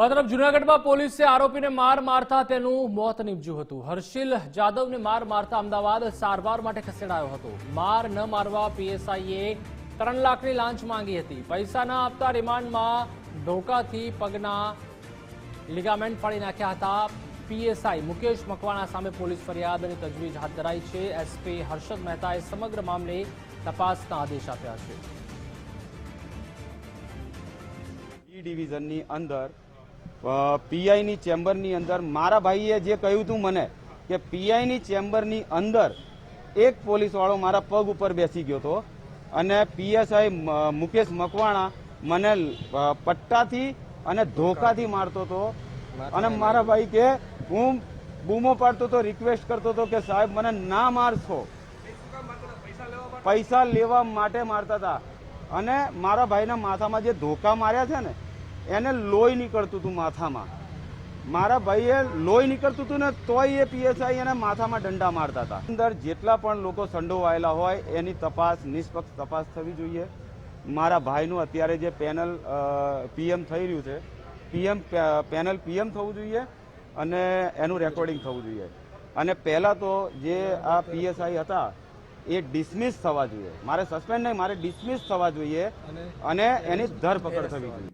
તો આ તરફ જુનાગઢમાં પોલીસે આરોપીને માર મારતા તેનું મોત નીપજ્યું હતું. હર્ષિલ જાદવને માર મારતા અમદાવાદ સારવાર માટે ખસેડાયો હતો. માર ન મારવા પીએસઆઈએ ત્રણ લાખની લાંચ માંગી હતી. પૈસા ન આપતા રિમાન્ડમાં ધોકાથી પગના લિગામેન્ટ ફાડી નાખ્યા હતા. પીએસઆઈ મુકેશ મકવાણા સામે પોલીસ ફરિયાદની તજવીજ હાથ ધરાઈ છે. એસપી હર્ષદ મહેતાએ સમગ્ર મામલે તપાસના આદેશ આપ્યા છે. ડિવિઝનની અંદર પીઆઈની ચેમ્બરની અંદર મારા ભાઈએ જે કહ્યું હતું મને કે પીઆઈની ચેમ્બરની અંદર એક પોલીસવાળો મારા પગ ઉપર બેસી ગયો હતો અને પીએસઆઈ મુકેશ મકવાણા મને પટ્ટાથી અને ધોકાથી મારતો હતો. અને મારા ભાઈ કે હું બૂમો પાડતો હતો, રિક્વેસ્ટ કરતો હતો કે સાહેબ મને ના મારશો. પૈસા લેવા માટે મારતા હતા. અને મારા ભાઈના માથામાં જે ધોકા માર્યા છે ને એને લોહી નીકળતું હતું માથામાં. મારા ભાઈએ લોહી નીકળતું હતું ને તોય એ પીએસઆઈ એને માથામાં દંડા મારતા હતા. અંદર જેટલા પણ લોકો સંડોવાયેલા હોય એની તપાસ નિષ્પક્ષ તપાસ થવી જોઈએ. મારા ભાઈનું અત્યારે જે પેનલ પીએમ થઈ રહ્યું છે પીએમ પેનલ પીએમ થવું જોઈએ અને એનું રેકોર્ડિંગ થવું જોઈએ. અને પહેલાં તો જે આ પીએસઆઈ હતા એ ડિસમિસ થવા જોઈએ. મારે સસ્પેન્ડ નહીં મારે ડિસમિસ થવા જોઈએ અને એની ધરપકડ થવી જોઈએ.